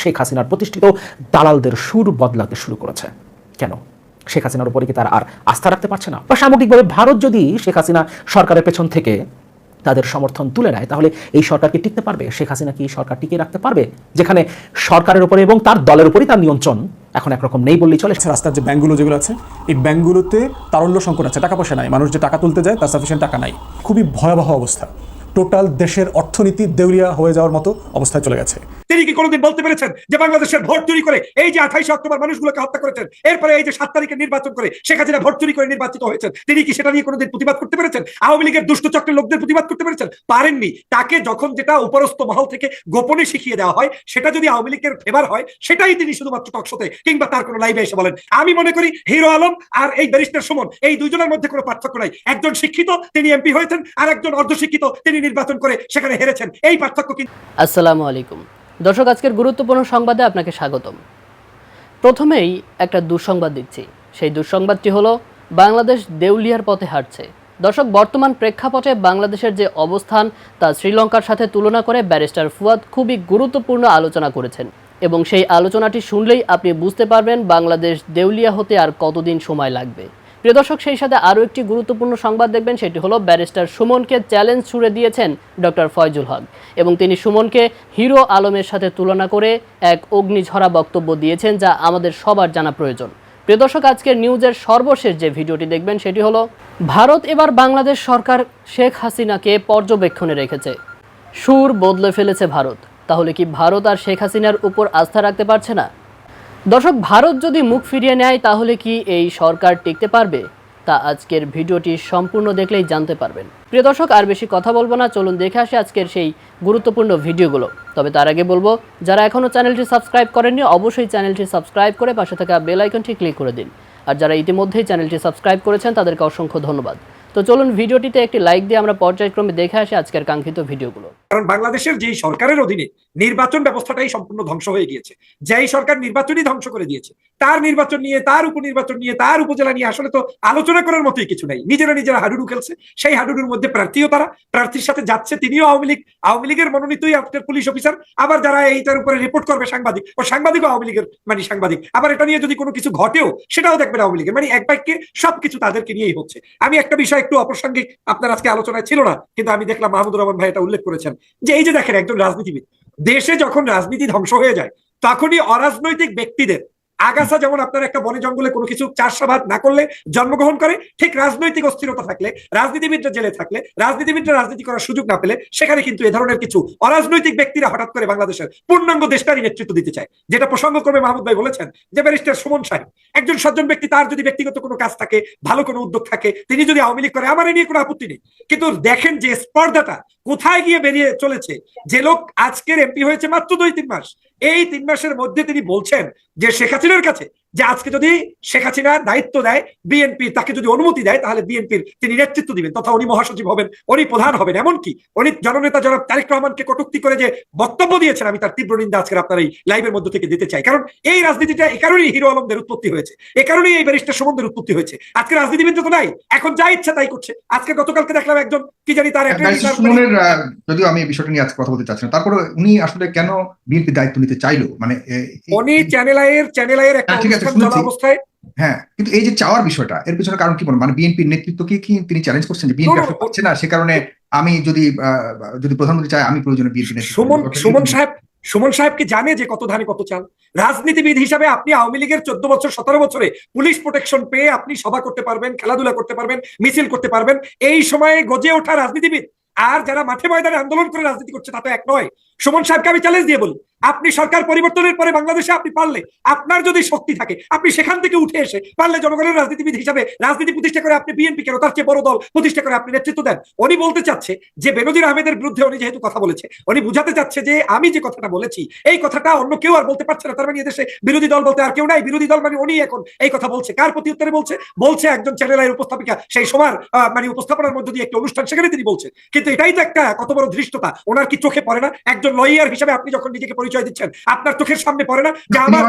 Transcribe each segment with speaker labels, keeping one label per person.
Speaker 1: শেখ হাসিনার প্রতিষ্ঠিত দালালদের সুর বদলাতে শুরু করেছে। কেন? শেখ হাসিনার উপরে কি তারা আর আস্থা রাখতে পারছে না? বা সামগ্রিকভাবে ভারত যদি শেখ হাসিনা সরকারের পেছন থেকে তাদের সমর্থন তুলে নেয়, তাহলে এই সরকার কি টিকতে পারবে? শেখ হাসিনা কি সরকার টিকিয়ে রাখতে পারবে? যেখানে সরকারের উপরে এবং তার দলের উপরই তার নিয়ন্ত্রণ এখন একরকম নেই বললেই চলে।
Speaker 2: আছে রাস্তার যে ব্যাঙ্কগুলো যেগুলো আছে, এই ব্যাঙ্কগুলোতে তারল্য সংকট আছে, টাকা পয়সা নাই, মানুষ যে টাকা তুলতে যায় তার সাফিসিয়েন্ট টাকা নাই। খুবই ভয়াবহ অবস্থা। টোটাল দেশের অর্থনীতি দেউলিয়া হয়ে যাওয়ার মতো অবস্থায় চলে গেছে।
Speaker 3: তিনি কি কোনোদিন বলতে পেরেছেন যে বাংলাদেশের ভোট চুরি করে এই যে আঠাইশে অক্টোবর মানুষগুলোকে হত্যা করেছেন? এরপরে এই যে সাত তারিখে নির্বাচন করে শেখ হাসিনা ভোট চুরি করে নির্বাচিত হয়েছেন, তিনি কি সেটা নিয়ে কোনোদিন প্রতিবাদ করতে পেরেছেন? আওয়ামী লীগের দুষ্ট চক্রের লোকদের প্রতিবাদ করতে পেরেছেন? পারেননি। তাকে যখন যেটা উপরস্থ মহল থেকে গোপনে শিখিয়ে দেওয়া হয়, সেটা যদি আওয়ামী লীগের ফেভার হয়, সেটাই তিনি শুধুমাত্র টকশোতে কিংবা তার কোনো লাইভে এসে বলেন। আমি মনে করি হিরো আলম আর এই ব্যারিস্টার সুমন, এই দুইজনের মধ্যে কোনো পার্থক্য নাই। একজন শিক্ষিত, তিনি এমপি হয়েছেন, আর একজন অর্ধশিক্ষিত, তিনি নির্বাচন করে সেখানে হেরেছেন। এই পার্থক্য কিন্তু
Speaker 4: আসসালামু আলাইকুম। দর্শক, আজকের গুরুত্বপূর্ণ সংবাদে আপনাকে স্বাগতম। প্রথমেই একটা দুঃসংবাদ দিচ্ছি। সেই দুঃসংবাদটি হলো, বাংলাদেশ দেউলিয়ার পথে হাঁটছে। দর্শক, বর্তমান প্রেক্ষাপটে বাংলাদেশের যে অবস্থান, তা শ্রীলঙ্কার সাথে তুলনা করে ব্যারিস্টার ফুয়াদ খুবই গুরুত্বপূর্ণ আলোচনা করেছেন। এবং সেই আলোচনাটি শুনলেই আপনি বুঝতে পারবেন, বাংলাদেশ দেউলিয়া হতে আর কতদিন সময় লাগবে। প্রিয় দর্শক, সেই সাথে আরও একটি গুরুত্বপূর্ণ সংবাদ দেখবেন, সেটি হলো ব্যারিস্টার সুমনকে চ্যালেঞ্জ ছুড়ে দিয়েছেন ডক্টর ফয়জুল হক। এবং তিনি সুমনকে হিরো আলমের সাথে তুলনা করে এক অগ্নিঝরা বক্তব্য দিয়েছেন, যা আমাদের সবার জানা প্রয়োজন। প্রিয় দর্শক, আজকের নিউজের সর্বশেষ যে ভিডিওটি দেখবেন, সেটি হলো, ভারত এবার বাংলাদেশ সরকার শেখ হাসিনাকে পর্যবেক্ষণে রেখেছে। সুর বদলে ফেলেছে ভারত। তাহলে কি ভারত আর শেখ হাসিনার উপর আস্থা রাখতে পারছে না? দর্শক, ভারত যদি মুখ ফিরিয়ে নেয়, তাহলে কি এই সরকার টিকতে পারবে? তা আজকের ভিডিওটি সম্পূর্ণ দেখলেই জানতে পারবেন। প্রিয় দর্শক, আর বেশি কথা বলব না, চলুন দেখে আসি আজকের সেই গুরুত্বপূর্ণ ভিডিওগুলো। তবে তার আগে বলব, যারা এখনও চ্যানেলটি সাবস্ক্রাইব করেননি, অবশ্যই চ্যানেলটি সাবস্ক্রাইব করে পাশে থাকা বেল আইকনটি ক্লিক করে দিন। আর যারা ইতিমধ্যেই চ্যানেলটি সাবস্ক্রাইব করেছেন, তাদেরকে অসংখ্য ধন্যবাদ। তো চলুন ভিডিওটিতে একটি লাইক দিয়ে আমরা পর্যায়ক্রমে দেখে আসি আজকের কাঙ্ক্ষিত ভিডিওগুলো।
Speaker 3: কারণ বাংলাদেশের যেই সরকারের অধীনে নির্বাচন ব্যবস্থাটাই সম্পূর্ণ ধ্বংস হয়ে গিয়েছে, যেই সরকার নির্বাচনই ধ্বংস করে দিয়েছে তার নির্বাচন নিয়ে, তার উপনির্বাচন নিয়ে, তার উপজেলা নিয়ে আসলে তো আলোচনা করার মতোই কিছু নাই। নিজেরা নিজেরা হাডুডু খেলছে। সেই হাডুডুর মধ্যে প্রার্থীও তারা। প্রার্থীর সাথে যাচ্ছে তিনিও আওয়ামী লীগ। আওয়ামী লীগের মনোনীতই আপনার পুলিশ অফিসার। আবার যারা এইটার উপরে রিপোর্ট করবে সাংবাদিক, ও সাংবাদিকও আওয়ামী লীগের মানে সাংবাদিক। আবার এটা নিয়ে যদি কোনো কিছু ঘটেও, সেটাও দেখবেন আওয়ামী লীগের। মানে এক বাক্যে সবকিছু তাদেরকে নিয়েই হচ্ছে। আমি একটা বিষয় একটু অপ্রাসঙ্গিক, আপনার আজকে আলোচনায় ছিল না, কিন্তু আমি দেখলাম মাহমুদুর রহমান ভাই এটা উল্লেখ করেছেন। যে এই যে দেখেন একজন রাজনীতিবিদ, দেশে যখন রাজনীতি ধ্বংস হয়ে যায়, তখনই অরাজনৈতিক ব্যক্তিদের আগাছা যেমন আপনার একটা বনে জঙ্গলে কোনো কিছু চাষাবাদ না করলে জন্মগ্রহণ করে, ঠিক রাজনৈতিক অস্থিরতা থাকলে, রাজনীতিবিদরা জেলে থাকলে, রাজনীতিবিদরা রাজনীতি করার সুযোগ না পেলে, সেখানে কিন্তু এ ধরনের কিছু অরাজনৈতিক ব্যক্তিরা হঠাৎ করে বাংলাদেশের পূর্ণাঙ্গ দেশটারই নেতৃত্ব দিতে চায়। যেটা প্রসঙ্গ করবে মাহমুদ ভাই বলেছেন যে ব্যারিস্টার সুমন সাহেব, একজন সজ্জন ব্যক্তি, তার যদি ব্যক্তিগত কোনো কাজ থাকে, ভালো কোনো উদ্যোগ থাকে, তিনি যদি আওয়ামী লীগ করে, আমার নিয়ে কোনো আপত্তি নেই। কিন্তু দেখেন যে স্পর্ধাটা কোথায় গিয়ে বেরিয়ে চলেছে, যে লোক আজকের এমপি হয়েছে মাত্র দুই তিন মাস। এই তিন মাসের মধ্যে তিনি বলছেন যে শেখ হাসিনার কাছে যে আজকে যদি শেখ হাসিনা দায়িত্ব দেয় বিএনপি তাকে যদি অনুমতি দেয় তাহলে বিএনপির তিনি নেতৃত্ব দিবেন। তথা উনি মহাসচিব হবেন উনি প্রধান হবেন। এমনকি উনি জননেতা জনাব তারেক রহমানকে কটুক্তি করে যে বক্তব্য দিয়েছেন আমি তার তীব্র নিন্দা আজকের আপনার এই লাইভের মধ্যে থেকে দিতে চাই। কারণ এই রাজনীতিটা এ কারণেই হিরো আলমদের উৎপত্তি হয়েছে। এ কারণেই এই ব্যারিস্টার সুমনদের উৎপত্তি হয়েছে। আজকে রাজনীতিবিদ তো নাই এখন যা ইচ্ছা তাই করছে। আজকে গতকালকে দেখলাম একজন কি জানি তার
Speaker 5: যদিও আমি বিষয়টা নিয়ে আজকে কথা বলতে চাচ্ছি না। তারপরে উনি আসলে কেন বিএনপি দায়িত্ব নিতে চাইলো? মানে
Speaker 3: উনি চ্যানেল আইয়ের চ্যানেল আইয়ের একটা
Speaker 5: হ্যাঁ।
Speaker 3: অবস্থায়
Speaker 5: হ্যাঁ কিন্তু এই যে চাওয়ার বিষয়টা এর পিছনে কারণ কি মনে মানে বিএনপির নেতৃত্বকে কি তিনি চ্যালেঞ্জ করছেন যে বিএনপি আসলে পাচ্ছে না? সে কারণে আমি যদি যদি প্রধানমন্ত্রী চাই আমি প্রয়োজনে বিএনপি
Speaker 3: সুমন সুমন সাহেব সুমন সাহেব কি জানে যে কত ধানে কত চাল? রাজনীতিবিদ হিসাবে আপনি আওয়ামী লীগের চোদ্দ বছর সতেরো বছরে পুলিশ প্রোটেকশন পেয়ে আপনি সভা করতে পারবেন খেলাধুলা করতে পারবেন মিছিল করতে পারবেন। এই সময়ে গজে ওঠা রাজনীতিবিদ। আর যারা মাঠে ময়দানে আন্দোলন করে রাজনীতি করছে তা তো এক নয়। সুমন সাহেবকে আমি চ্যালেঞ্জ দিয়ে বলি। আপনি সরকার পরিবর্তনের পরে বাংলাদেশে আপনি পারলে, আপনার যদি শক্তি থাকে, আপনি সেখান থেকে উঠে এসে পারলে জনগণের রাজনীতিবিদ হিসাবে রাজনীতি প্রতিষ্ঠা করে আপনি বিএনপি কেন তার চেয়ে বড় দল প্রতিষ্ঠা করে আপনি নেতৃত্ব দেন। উনি বলতে চাচ্ছে যে বেনজির আহমেদের বিরুদ্ধে উনি যেহেতু কথা বলেছে, উনি বুঝাতে চাচ্ছে যে আমি যে কথাটা বলেছি, এই কথাটা অন্য কেউ আর বলতে পারছে না। তার মানে এদেশে বিরোধী দল বলতে আর কেউ নাই। বিরোধী দল মানে উনি এখন এই কথা বলছে। কার প্রতি উত্তরে বলছে? বলছে একজন চ্যানেলের উপস্থাপিকা, সেই সময় মানে উপস্থাপনার মধ্যে দিয়ে একটা অনুষ্ঠান, সেখানে তিনি বলছেন। কিন্তু এটাই তো একটা কত বড় ধৃষ্টতা। ওনার কি চোখে পড়ে না? একজন লয়ার হিসেবে আপনি যখন নিজেকে পরিচয় দিচ্ছেন। আপনার চোখের সামনে পড়ে না যে আমার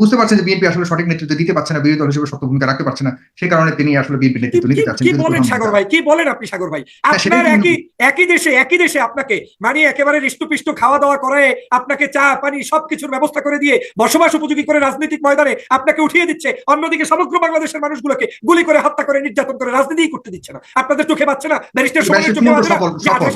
Speaker 5: বুঝতে পারছেন যে বিএনপি আসলে সঠিক নেতৃত্ব দিতে পারছে না বিরোধী দল হিসেবে শক্ত ভূমিকা রাখতে পারছে না। সেই কারণে তিনি আসলে বিএনপি নেতৃত্ব নিতে চাচ্ছেন
Speaker 3: কি বলেন সাগর ভাই? কি বলেন আপনি সাগর ভাই?
Speaker 5: হ্যাঁ,
Speaker 3: আপনার একই একই দেশে একই দেশে আপনাকে মানে একেবারে হৃষ্টপিষ্ট খাওয়া দাওয়া করে আপনাকে চা পানি সবকিছুর ব্যবস্থা করে দিয়ে বসবাস উপযোগী করে রাজনৈতিক ময়দানে আপনাকে উঠিয়ে দিচ্ছে অন্যদিকে সমগ্র বাংলাদেশের মানুষগুলোকে গুলি করে হত্যা করে নির্যাতন করে রাজনীতি করতে দিচ্ছে না। আপনাদের চোখে পাচ্ছে না? ব্যারিস্টার সুমনের চোখে পাচ্ছে না?
Speaker 5: সফল,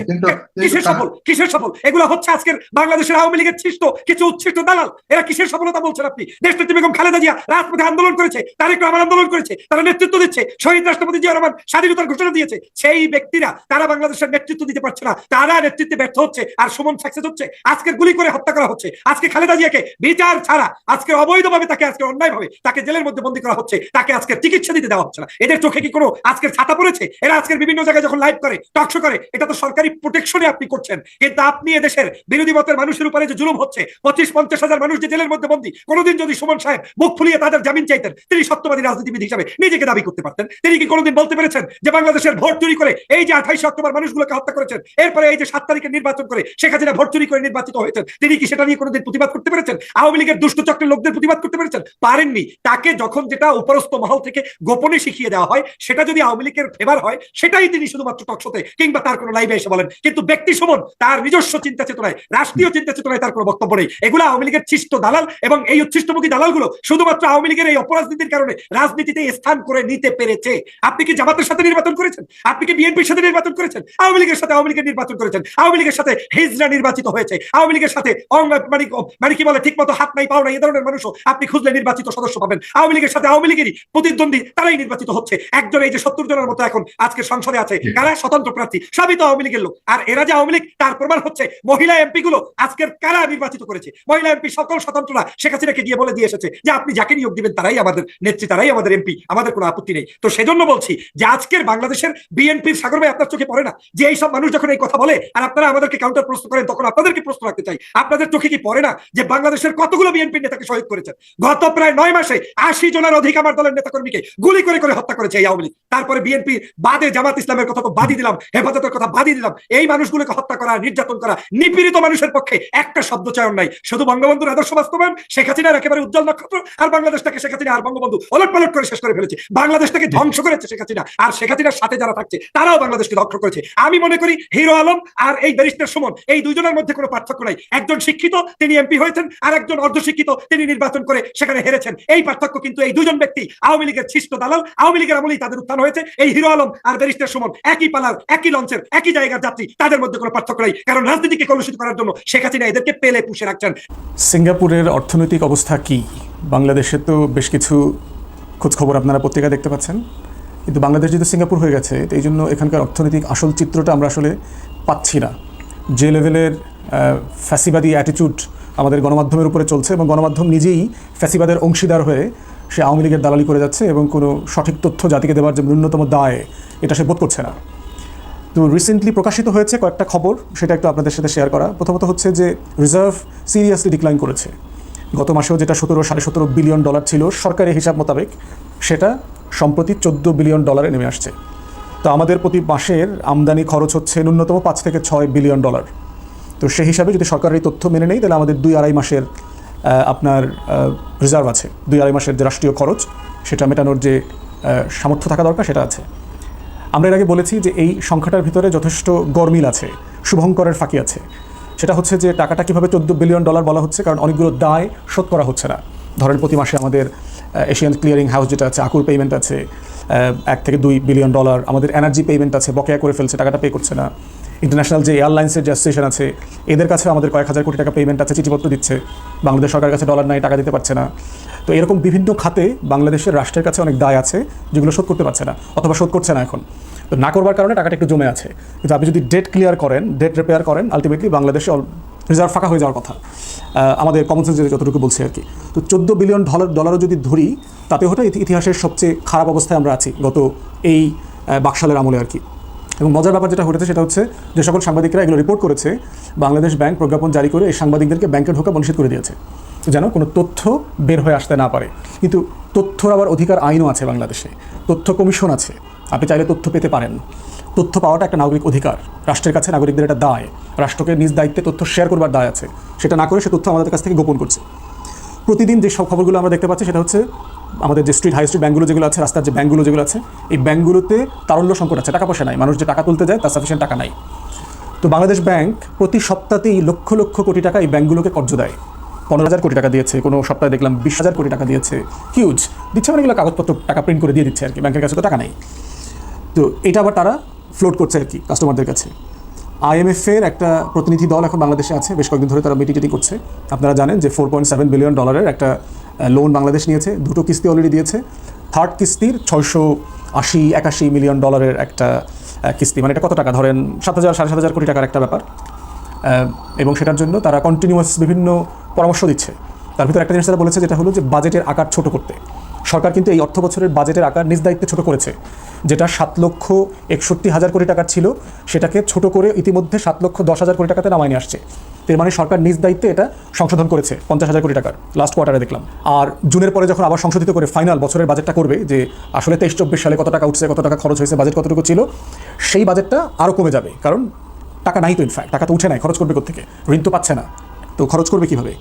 Speaker 3: কিসের সফল? কিসের সফল? এগুলো হচ্ছে আজকের বাংলাদেশের আওয়ামী লীগের ছিষ্ট কিছু উচ্ছিষ্ট দালাল, এরা কিসের সফলতা বলছেন আপনি? দেশনেত্রী বেগম খালেদা জিয়া রাজপথে আন্দোলন করেছে, তারেক রহমান আন্দোলন করেছে, তারা নেতৃত্ব দিচ্ছে, শহীদ রাষ্ট্রপতি জিয়া রহমান স্বাধীনতার ঘোষণা দিয়েছে, সেই ব্যক্তিরা তারা বাংলাদেশের নেতৃত্ব দিতে পারছে না, তারা নেতৃত্বে ব্যর্থ হচ্ছে আর সুমন সাকসেস হচ্ছে, আজকে গুলি করে হত্যা করা হচ্ছে, আজকে খালেদা জিয়াকে বিচার ছাড়া, আজকে অবৈধভাবে তাকে আজকে অন্যায়ভাবে তাকে জেলের মধ্যে বন্দী করা হচ্ছে, তাকে আজকে চিকিৎসা দিতে দেওয়া হচ্ছে না। এদের চোখে কি কোনো আজকের ছাতা পড়েছে? এরা আজকের বিভিন্ন জায়গায় যখন লাইভ করে টকশো করে, এটা তো সরকারি প্রোটেকশনে আপনি করছেন, কিন্তু আপনি এদেশের বিরোধী মতের মানুষের উপরে যে জুলুম হচ্ছে। পঁচিশ, পঞ্চাশ হাজার মানুষ যে জেলের মধ্যে বন্দী, কোনোদিন যদি সুমন সাহেব মুখ ফুলিয়ে তাদের জামিন চাইতেন, তিনি সত্যবাদী রাজনীতিবিদ হিসাবে নিজেকে দাবি করতে পারতেন। তিনি কি কোনোদিন বলতে পেরেছেন যে বাংলাদেশের ভোট চুরি করে এই যে আঠাইশে অক্টোবর মানুষগুলোকে হত্যা করেছেন, এরপরে এই যে সাত তারিখে নির্বাচন করে শেখ হাসিনা ভোট চুরি করে নির্বাচিত হয়েছেন, তিনি কি সেটা নিয়ে কোনোদিন প্রতিবাদ করতে পেরেছেন? আওয়ামী লীগের দুষ্ট চক্রের লোকদের প্রতিবাদ করতে পেরেছেন? পারেননি। তাকে যখন যেটা উপরস্থ মহল থেকে গোপনে শিখিয়ে দেওয়া হয়, সেটা যদি আওয়ামী লীগের ফেভার হয়, সেটাই তিনি শুধুমাত্র টকশোতে কিংবা তার কোনো লাইভে এসে বলেন। কিন্তু ব্যক্তি সুমন, তার নিজস্ব চিন্তা চেতনায়, রাষ্ট্রীয় চিন্তা চেতনায় তার কোনো বক্তব্য নেই। এগুলো আওয়ামী লীগের ছিষ্ট দালাল এবং এই উচ্ছিষ্টমুখী দালালগুলো শুধুমাত্র আওয়ামী লীগের এই অপরাজনীতির কারণে রাজনীতিতে স্থান করে নিতে পেরেছে। আপনি কি জামাতের সাথে নির্বাচন করেছেন? আপনি কি বিএনপির সাথে নির্বাচন করেছেন? আওয়ামী লীগের সাথে আওয়ামী লীগের নির্বাচন করেছেন। আওয়ামী লীগের সাথে হিজরা নির্বাচিত হয়েছে। আওয়ামী লীগের সাথে মানে মানে কি বলে ঠিক মতো হাত নাই পাও নাই এ ধরনের মানুষও আপনি খুঁজলে নির্বাচিত সদস্য পাবেন। আওয়ামী লীগের সাথে আওয়ামী লীগেরই প্রতিদ্বন্দ্বী তারাই নির্বাচিত হচ্ছে। একজন এই যে সত্তর জনের মতো এখন আজকে সংসদে আছে কারা স্বতন্ত্র প্রার্থী? সবই তো আওয়ামী লীগের লোক। আর এরা যে আওয়ামী লীগ তার প্রমাণ হচ্ছে মহিলা এমপি গুলো আজকের কারা নির্বাচিত করেছে। মহিলা এমপি সকল স্বতন্ত্ররা শেখ হাসিনাকে গিয়ে বলে দিয়ে এসেছে যে আপনি যাকে নিয়োগ দিবেন তারাই আমাদের নেত্রী, তারাই আমাদের এমপি, আমাদের কোনো আপত্তি নেই। তো সেজন্য বলছি যে আজকের বাংলাদেশের বিএনপির সাগর ভাই আপনার চোখে পড়ে না? যে এই সব মানুষ যখন এই কথা বলে আর আপনারা আমাদেরকে কাউন্টার প্রশ্ন করেন, তখন আপনাদেরকে প্রশ্ন রাখতে চাই। আপনাদের চোখে কি পড়ে না যে বাংলাদেশের কতগুলো বিএনপি নেতাকে শহীদ করেছেন? গত প্রায় নয় মাসে আশি জনের অধিক আমার দলের নেতাকর্মীকে গুলি করে করে হত্যা করেছে এই আওয়ামী লীগ। তারপরে বিএনপি বাদে জামাত ইসলামের কথা তো বাদই দিলাম, হেফাজতের কথা বাদই দিলাম। এই মানুষগুলোকে হত্যা করা, নির্যাতন করা, নিপীড়িত মানুষের পক্ষে একটা শব্দ চয়ন নাই। শুধু বঙ্গবন্ধুর আদর্শ বাস্তবায়ন, শেখ হাসিনার একেবারে উজ্জ্বল নক্ষত্র, আর বাংলাদেশটাকে শেখ হাসিনা আর বঙ্গবন্ধু ওলট পালট করে শেষ করে ফেলেছে। বাংলাদেশটাকে ধ্বংস করেছে শেখ হাসিনা, আর শেখ হাসিনার সাথে যারা থাকছে, তারাও বাংলাদেশকে ধ্বংস করেছে। আমি মনে করি হিরো আলম আর এই ব্যারিস্টার সুমন, এই দুইজনের মধ্যে কোনো পার্থক্য নাই। একজন শিক্ষিত, তিনি এমপি হয়েছেন, আর একজন অর্ধশিক্ষিত, তিনি নির্বাচন করে সেখানে হেরেছেন। এই পার্থক্য কিন্তু এই দুজন ব্যক্তি, আওয়ামী লীগের ছিষ্ট দালাল, আওয়ামী লীগের আমলেই তাদের উত্থান হয়েছে। এই হিরো আলম আর ব্যারিস্টার সুমন একই পালার, একই লঞ্চের, একই জায়গার যাত্রী, তাদের মধ্যে কোনো পার্থক্য নাই। কারণ রাজনীতিকে কলুষিত করার জন্য শেখ হাসিনা এদেরকে পেলে পুষে রাখছেন।
Speaker 2: সিঙ্গাপুরের অর্থনৈতিক অবস্থা কি? বাংলাদেশে তো বেশ কিছু খোঁজ খবর আপনারা পত্রিকা দেখতে পাচ্ছেন। কিন্তু বাংলাদেশ যেহেতু সিঙ্গাপুর হয়ে গেছে এই জন্য এখানকার অর্থনৈতিক আসল চিত্রটা আমরা আসলে পাচ্ছি না। যে লেভেলের ফ্যাসিবাদী অ্যাটিটিউড আমাদের গণমাধ্যমের উপরে চলছে এবং গণমাধ্যম নিজেই ফ্যাসিবাদের অংশীদার হয়ে সে আওয়ামী লীগের দালালি করে যাচ্ছে এবং কোনো সঠিক তথ্য জাতিকে দেওয়ার যে ন্যূনতম দায়, এটা সে বোধ করছে না। তো রিসেন্টলি প্রকাশিত হয়েছে কয়েকটা খবর, সেটা একটু আপনাদের সাথে শেয়ার করা। প্রথমত হচ্ছে যে রিজার্ভ সিরিয়াসলি ডিক্লাইন করেছে। গত মাসেও যেটা সতেরো, সাড়ে সতেরো বিলিয়ন ডলার ছিল, সরকারি হিসাব মোতাবেক সেটা সম্প্রতি চোদ্দ বিলিয়ন ডলারে নেমে আসছে। তো আমাদের প্রতি মাসের আমদানি খরচ হচ্ছে ন্যূনতম পাঁচ থেকে ছয় বিলিয়ন ডলার তো সেই হিসাবে যদি সরকার এই তথ্য মেনে নেই তাহলে আমাদের দুই আড়াই মাসের আপনার রিজার্ভ আছে। দুই আড়াই মাসের যে রাষ্ট্রীয় খরচ, সেটা মেটানোর যে সামর্থ্য থাকা দরকার, সেটা আছে। আমরা এর আগে বলেছি যে এই সংখ্যাটার ভিতরে যথেষ্ট গরমিল আছে, শুভঙ্করের ফাঁকি আছে। সেটা হচ্ছে যে টাকাটা কীভাবে চোদ্দ বিলিয়ন ডলার বলা হচ্ছে, কারণ অনেকগুলো দায় শোধ করা হচ্ছে না। ধরেন প্রতি মাসে আমাদের এশিয়ান ক্লিয়ারিং হাউস যেটা আছে আকুর পেমেন্ট আছে এক থেকে দুই বিলিয়ন ডলার, আমাদের এনার্জি পেমেন্ট আছে, বকেয়া করে ফেলছে, টাকাটা পে করছে না। ইন্টারন্যাশনাল যে এয়ারলাইন্সের যে অ্যাসোসিয়েশন আছে, এদের কাছে আমাদের কয়েক হাজার কোটি টাকা পেমেন্ট আছে, চিঠিপত্র দিচ্ছে। বাংলাদেশ সরকারের কাছে ডলার নাই, টাকা দিতে পারছে না। তো এরকম বিভিন্ন খাতে বাংলাদেশের রাষ্ট্রের কাছে অনেক দায় আছে, যেগুলো শোধ করতে পারছে না, অথবা শোধ করছে না এখন। তো না করবার কারণে টাকাটা একটু জমে আছে। কিন্তু আপনি যদি ডেট ক্লিয়ার করেন ডেট রিপেয়ার করেন আলটিমেটলি বাংলাদেশে রিজার্ভ ফাঁকা হয়ে যাওয়ার কথা। আমাদের কমন সেন্স যতটুকু বলছি আর কি। তো চোদ্দ বিলিয়ন ডলার ডলারও যদি ধরি, তাতে হতো ইতি- ইতিহাসের সবচেয়ে খারাপ অবস্থায় আমরা আছি গত এই বাকশালের আমলে আর কি। এবং মজার ব্যাপার যেটা ঘটেছে সেটা হচ্ছে যে সকল সাংবাদিকরা এগুলো রিপোর্ট করেছে, বাংলাদেশ ব্যাংক প্রজ্ঞাপন জারি করে এই সাংবাদিকদেরকে ব্যাংকে ঢোকা নিষেধ করে দিয়েছে, যেন কোনো তথ্য বের হয়ে আসতে না পারে। কিন্তু তথ্যর আবার অধিকার আইনও আছে বাংলাদেশে, তথ্য কমিশন আছে, আপনি চাইলে তথ্য পেতে পারেন। তথ্য পাওয়াটা একটা নাগরিক অধিকার, রাষ্ট্রের কাছে নাগরিকদের একটা দায়, রাষ্ট্রকে নিজ দায়িত্বে তথ্য শেয়ার করবার দায় আছে, সেটা না করে সে তথ্য আমাদের কাছ থেকে গোপন করছে। প্রতিদিন যে সব খবরগুলো আমরা দেখতে পাচ্ছি সেটা হচ্ছে আমাদের যে স্ট্রিট হাই স্ট্রিট ব্যাঙ্কগুলো যেগুলো আছে, রাস্তার যে ব্যাঙ্কগুলো যেগুলো আছে, এই ব্যাঙ্কগুলোতে তারল্য সংকট আছে। টাকা পয়সা নাই, মানুষ যে টাকা তুলতে যায়, তার সাফিসিয়েন্ট টাকা নাই। তো বাংলাদেশ ব্যাংক প্রতি সপ্তাহতেই লক্ষ লক্ষ কোটি টাকা এই ব্যাঙ্কগুলোকে কর্জ দেয়। পনেরো হাজার কোটি টাকা দিয়েছে, কোনো সপ্তাহে দেখলাম বিশ হাজার কোটি টাকা দিয়েছে। হিউজ দিচ্ছে মানে এগুলো কাগজপত্র, টাকা প্রিন্ট করে দিয়ে দিচ্ছে আর কি ব্যাংকের কাছে তো টাকা নেই। তো এটা আবার তারা ফ্লোট করছে আর কি কাস্টমারদের কাছে। আইএমএফ এর একটা প্রতিনিধি দল এখন বাংলাদেশে আছে। বেশ কয়েকদিন ধরে তারা মিটিং টিটিং করছে। আপনারা জানেন যে ফোর পয়েন্ট সেভেন বিলিয়ন ডলারের একটা লোন বাংলাদেশ নিয়েছে। দুটো কিস্তি অলরেডি দিয়েছে। থার্ড কিস্তির ছয়শো আশি, একাশি মিলিয়ন ডলারের একটা কিস্তি। মানে এটা কত টাকা? ধরেন সাত হাজার, সাড়ে সাত হাজার কোটি টাকার একটা ব্যাপার। এবং সেটার জন্য তারা কন্টিনিউয়াস বিভিন্ন পরামর্শ দিচ্ছে। তার ভিতরে একটা জিনিস তারা বলেছে, যেটা হলো যে বাজেটের আকার ছোট করতে। সরকার কিন্তু এই অর্থ বছরের বাজেটের আকার নিজ দায়িত্বে ছোট করেছে। যেটা সাত লক্ষ একষট্টি হাজার কোটি টাকার ছিল, সেটাকে ছোট করে ইতিমধ্যে সাত লক্ষ দশ হাজার কোটি টাকাতে নামায় নিয়ে আসছে। এর মানে সরকার নিজ দায়িত্বে এটা সংশোধন করেছে, পঞ্চাশ হাজার কোটি টাকার লাস্ট কোয়ার্টারে দেখলাম। আর জুনের পরে যখন আবার সংশোধিত করে ফাইনাল বছরের বাজেটটা করবে, যে আসলে তেইশ চব্বিশ সালে কত টাকা উঠছে, কত টাকা খরচ হয়েছে বাজেট কতটুকু ছিল, সেই বাজেটটা আরও কমে যাবে। কারণ টাকা নাই তো ইনফ্যাক্ট টাকা তো উঠে নাই, খরচ করবে থেকে ঋণ তো পাচ্ছে না। তো খরচ করবে কীভাবে?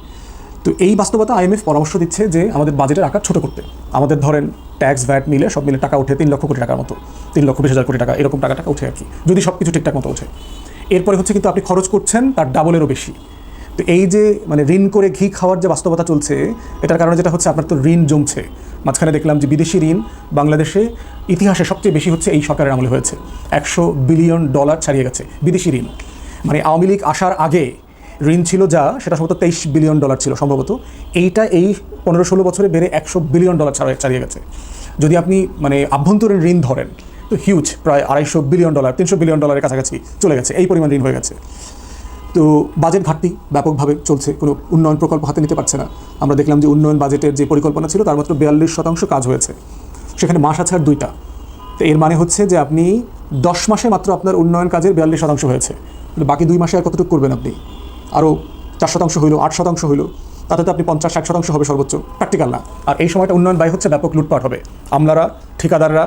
Speaker 2: তো এই বাস্তবতা আইএমএফ পরামর্শ দিচ্ছে যে আমাদের বাজেটের আকার ছোট করতে। আমাদের ধরেন ট্যাক্স ভ্যাট মিলে সব মিলে টাকা উঠে তিন লক্ষ কোটি টাকার মতো। তিন লক্ষ বিশ হাজার কোটি টাকা, এরকম টাকা টাকা উঠে আর কি। যদি সব কিছু ঠিকঠাক মতো ওঠে। এরপরে হচ্ছে কিন্তু আপনি খরচ করছেন তার ডাবলেরও বেশি। তো এই যে মানে ঋণ করে ঘি খাওয়ার যে বাস্তবতা চলছে, এটার কারণে যেটা হচ্ছে আপনার তো ঋণ জমছে। মাঝখানে দেখলাম যে বিদেশি ঋণ বাংলাদেশে ইতিহাসে সবচেয়ে বেশি হচ্ছে এই সরকারের আমলে হয়েছে। একশো বিলিয়ন ডলার ছাড়িয়ে গেছে বিদেশি ঋণ। মানে আওয়ামী লীগ আসার আগে ঋণ ছিল যা, সেটা সম্ভবত তেইশ বিলিয়ন ডলার ছিল সম্ভবত। এইটা এই পনেরো ষোলো বছরে বেড়ে একশো বিলিয়ন ডলার ছাড়া ছাড়িয়ে গেছে। যদি আপনি মানে আভ্যন্তরীণ ঋণ ধরেন, তো হিউজ প্রায় আড়াইশো বিলিয়ন ডলার, তিনশো বিলিয়ন ডলারের কাছাকাছি চলে গেছে। এই পরিমাণ ঋণ হয়ে গেছে। তো বাজেট ঘাটতি ব্যাপকভাবে চলছে, কোনো উন্নয়ন প্রকল্প হাতে নিতে পারছে না। আমরা দেখলাম যে উন্নয়ন বাজেটের যে পরিকল্পনা ছিল, তার মাত্র বিয়াল্লিশ শতাংশ কাজ হয়েছে। সেখানে মাস আছে আর দুইটা। তো এর মানে হচ্ছে যে আপনি দশ মাসে মাত্র আপনার উন্নয়ন কাজের বিয়াল্লিশ শতাংশ হয়েছে। বাকি দুই মাসে আর কতটুকু করবেন আপনি? আরও চার শতাংশ হইল, আট শতাংশ হইল, তাতে তো আপনি পঞ্চাশ, ষাট শতাংশ হবে সর্বোচ্চ। প্র্যাকটিক্যাল না। আর এই সময়টা উন্নয়ন ব্যয় হচ্ছে ব্যাপক লুটপাট হবে। আমলারা, ঠিকাদাররা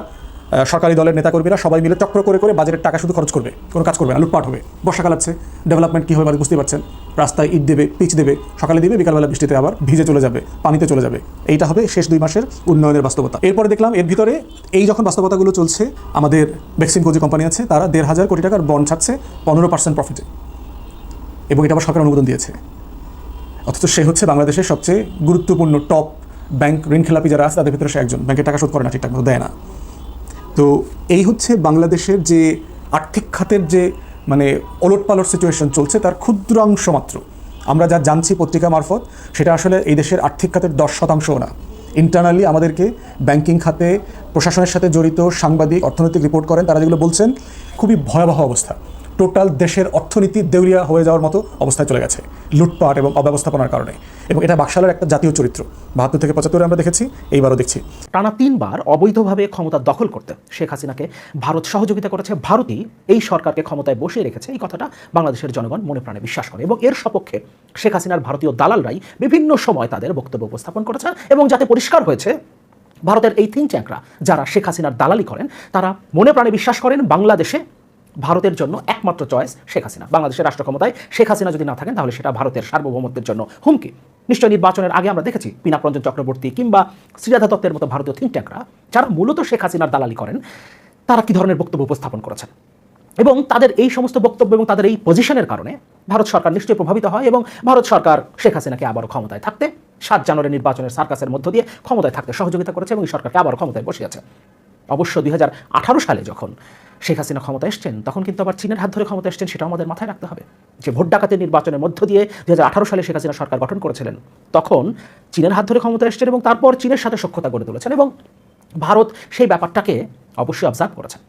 Speaker 2: সরকারি দলের নেতাকর্মীরা সবাই মিলে চক্র করে করে বাজারের টাকা শুধু খরচ করবে। কোনো কাজ করবে না, লুটপাট হবে। বর্ষাকাল আছে ডেভেলপমেন্ট কী হবে মানে বুঝতে পারছেন। রাস্তায় ইট দেবে, পিচ দেবে, সকালে দেবে, বিকালবেলা বৃষ্টিতে আবার ভিজে চলে যাবে, পানিতে চলে যাবে। এইটা হবে শেষ দুই মাসের উন্নয়নের বাস্তবতা। এরপরে দেখলাম, এর ভিতরে এই যখন বাস্তবতাগুলো চলছে, আমাদের ভ্যাকসিনকো যে কোম্পানি আছে, তারা দেড় হাজার কোটি টাকার বন্ড ছাড়ছে, পনেরো পার্সেন্ট প্রফিটে এবং এটা আবার সরকার অনুমোদন দিয়েছে। অথচ সে হচ্ছে বাংলাদেশের সবচেয়ে গুরুত্বপূর্ণ টপ ব্যাংক ঋণ খেলাপি যারা আছে, তাদের ভিতরে সে একজন। ব্যাংকের টাকা শোধ করে না ঠিকঠাক মতো, দেয় না। তো এই হচ্ছে বাংলাদেশের যে আর্থিক খাতের যে মানে ওলটপালট সিচুয়েশন চলছে, তার ক্ষুদ্রাংশ মাত্র। আমরা যা জানছি পত্রিকা মারফত, সেটা আসলে এই দেশের আর্থিক খাতের দশ শতাংশও না। ইন্টারনালি আমাদেরকে ব্যাংকিং খাতে, প্রশাসনের সাথে জড়িত সাংবাদিক, অর্থনৈতিক রিপোর্ট করেন, তারা যেগুলো বলছেন, খুবই ভয়াবহ অবস্থা। টোটাল দেশের অর্থনীতি দেউলিয়া হয়ে যাওয়ার মতো অবস্থায় চলে গেছে, লুটপাট এবং অব্যবস্থাপনার কারণে। এবং এটা বাকশালের একটা জাতীয় চরিত্র। বাহাত্তর থেকে পঁচাত্তরে আমরা দেখেছি, এইবারও দেখছি।
Speaker 1: টানা তিনবার অবৈধভাবে ক্ষমতা দখল করতে শেখ হাসিনাকে ভারত সহযোগিতা করেছে। ভারতই এই সরকারকে ক্ষমতায় বসিয়ে রেখেছে। এই কথাটা বাংলাদেশের জনগণ মনে প্রাণে বিশ্বাস করে এবং এর সপক্ষে শেখ হাসিনার ভারতীয় দালালরাই বিভিন্ন সময় তাদের বক্তব্য উপস্থাপন করেছে এবং যাতে পরিষ্কার হয়েছে, ভারতের এই তিন চ্যাংরা যারা শেখ হাসিনার দালালি করেন, তারা মনে প্রাণে বিশ্বাস করেন বাংলাদেশে ভারতের জন্য একমাত্র চয়েস শেখ হাসিনা। বাংলাদেশের রাষ্ট্র ক্ষমতায় শেখ হাসিনা যদি না থাকেন, তাহলে সেটা ভারতের সার্বভৌমত্বের জন্য হুমকি। নিশ্চয় নির্বাচনের আগে আমরা দেখেছি পিনাক রঞ্জন চক্রবর্তী কিংবা শ্রীরাধা দত্তের মতো ভারতীয় থিঙ্ক ট্যাঙ্করা যারা মূলত শেখ হাসিনার দালালি করেন, তারা কি ধরনের বক্তব্য উপস্থাপন করেছেন? এবং তাদের এই সমস্ত বক্তব্য এবং তাদের এই পজিশনের কারণে ভারত সরকার নিশ্চয়ই প্রভাবিত হয় এবং ভারত সরকার শেখ হাসিনাকে আবারও ক্ষমতায় থাকতে, সাত জানুয়ারি নির্বাচনের সার্কাসের মধ্য দিয়ে ক্ষমতায় থাকতে সহযোগিতা করেছে এবং এই সরকারকে আবারও ক্ষমতায় বসিয়েছে। অবশ্য দুই হাজার আঠারো সালে যখন শেখ হাসিনা ক্ষমতা এসছেন, তখন কিন্তু আবার চীনের হাত ধরে ক্ষমতা এসছেন সেটা আমাদের মাথায় রাখতে হবে। যে ভোট ডাকাতের নির্বাচনের মধ্য দিয়ে দু হাজার আঠারো সালে শেখ হাসিনা সরকার গঠন করেছিলেন, তখন চীনের হাত ধরে ক্ষমতা এসছেন এবং তারপর চীনের সাথে সখ্যতা গড়ে তুলেছেন এবং ভারত সেই ব্যাপারটাকে অবশ্যই অবজার্ভ করেছেন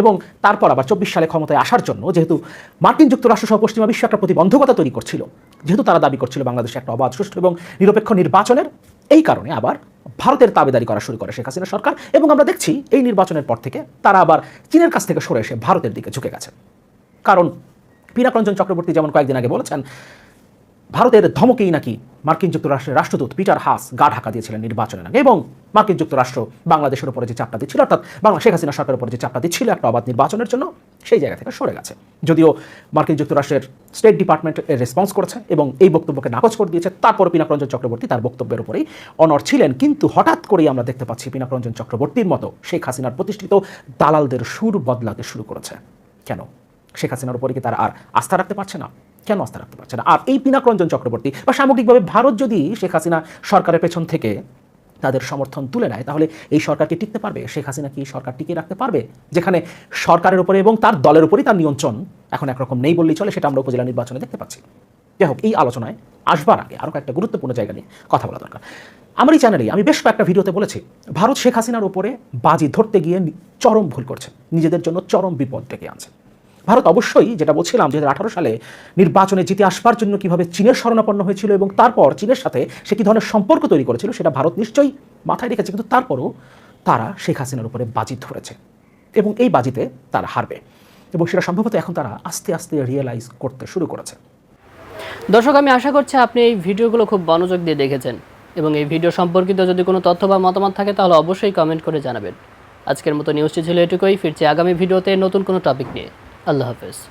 Speaker 1: এবং তারপর আবার চব্বিশ সালে ক্ষমতায় আসার জন্য যেহেতু মার্কিন যুক্তরাষ্ট্র সহ পশ্চিমা বিশ্ব একটা প্রতিবন্ধকতা তৈরি করছিল, যেহেতু তারা দাবি করছিল বাংলাদেশে একটা অবাধ, সুষ্ঠু এবং নিরপেক্ষ নির্বাচনের এই কারণে আবার ভারতের তাবেদারি করা শুরু করে শেখ হাসিনা সরকার এবং আমরা দেখছি এই নির্বাচনের পর থেকে তারা আবার চীনের কাছ থেকে সরে এসে ভারতের দিকে ঝুঁকে গেছে। কারণ পিনাক রঞ্জন চক্রবর্তী যেমন কয়েকদিন আগে বলেছেন, ভারতের ধমকেই নাকি মার্কিন যুক্তরাষ্ট্রের রাষ্ট্রদূত পিটার হাস গা ঢাকা দিয়েছিলেন নির্বাচনের আগে এবং মার্কিন যুক্তরাষ্ট্র বাংলাদেশের উপরে যে চাপটা দিচ্ছিল, অর্থাৎ বাংলা শেখ হাসিনা সরকারের উপরে যে চাপটা দিচ্ছিল একটা অবাধ নির্বাচনের জন্য সেই জায়গা থেকে সরে গেছে। যদিও মার্কিন যুক্তরাষ্ট্রের স্টেট ডিপার্টমেন্ট এর রেসপন্স করেছে এবং এই বক্তব্যকে নাকচ করে দিয়েছে। তারপর পিনাক রঞ্জন চক্রবর্তী তার বক্তব্যের উপরেই অনর ছিলেন। কিন্তু হঠাৎ করেই আমরা দেখতে পাচ্ছি পিনাকরঞ্জন চক্রবর্তীর মতো শেখ হাসিনার প্রতিষ্ঠিত দালালদের সুর বদলাতে শুরু করেছে। কেন? শেখ হাসিনার উপরে কি তারা আর আস্থা রাখতে পারছে না? কেন আস্থা রাখতে পারছে না? আর এই পিনাকরঞ্জন চক্রবর্তী বা সামগ্রিকভাবে ভারত যদি শেখ হাসিনা সরকারের পেছন থেকে তাদের সমর্থন তুলে নেয়। তাহলে এই সরকারকে টিকতে পারবে? শেখ হাসিনা কি সরকার টিকিয়ে রাখতে পারবে? যেখানে সরকারের উপরে এবং তার দলের উপরেই তার নিয়ন্ত্রণ এখন একরকম নেই বললেই চলে, সেটা আমরা উপজেলা নির্বাচনে দেখতে পাচ্ছি। যাই হোক, এই আলোচনায় আসবার আগে আরও কয়েকটা গুরুত্বপূর্ণ জায়গা নিয়ে কথা বলা দরকার। আমার এই চ্যানেলে আমি বেশ কয়েকটা ভিডিওতে বলেছি, ভারত শেখ হাসিনার উপরে বাজি ধরতে গিয়ে চরম ভুল করছে। নিজেদের জন্য চরম বিপদ ডেকে আনছে। ভারত অবশ্যই যেটা বলছিলাম দু হাজার আঠেরো সালে নির্বাচনে জিতে আসবার জন্য কীভাবে চীনের শরণাপন্ন হয়েছিল এবং তারপর চীনের সাথে সে কী ধরনের সম্পর্ক তৈরি করেছিল সেটা ভারত নিশ্চয়ই মাথায় রেখেছে, কিন্তু তারপরও তারা শেখ হাসিনার উপরে বাজি ধরেছে এবং এই বাজিতে তারা হারবে এবং সেটা সম্ভবত এখন তারা আস্তে আস্তে রিয়েলাইজ করতে শুরু করেছে।
Speaker 4: দর্শক, আমি আশা করছি আপনি এই ভিডিওগুলো খুব মনোযোগ দিয়ে দেখেছেন এবং এই ভিডিও সম্পর্কিত যদি কোনো তথ্য বা মতামত থাকে তাহলে অবশ্যই কমেন্ট করে জানাবেন। আজকের মতো নিউজটি ছিল এটুকুই, ফিরছি আগামী ভিডিওতে নতুন কোনো টপিক নিয়ে। আল্লাহ হাফেজ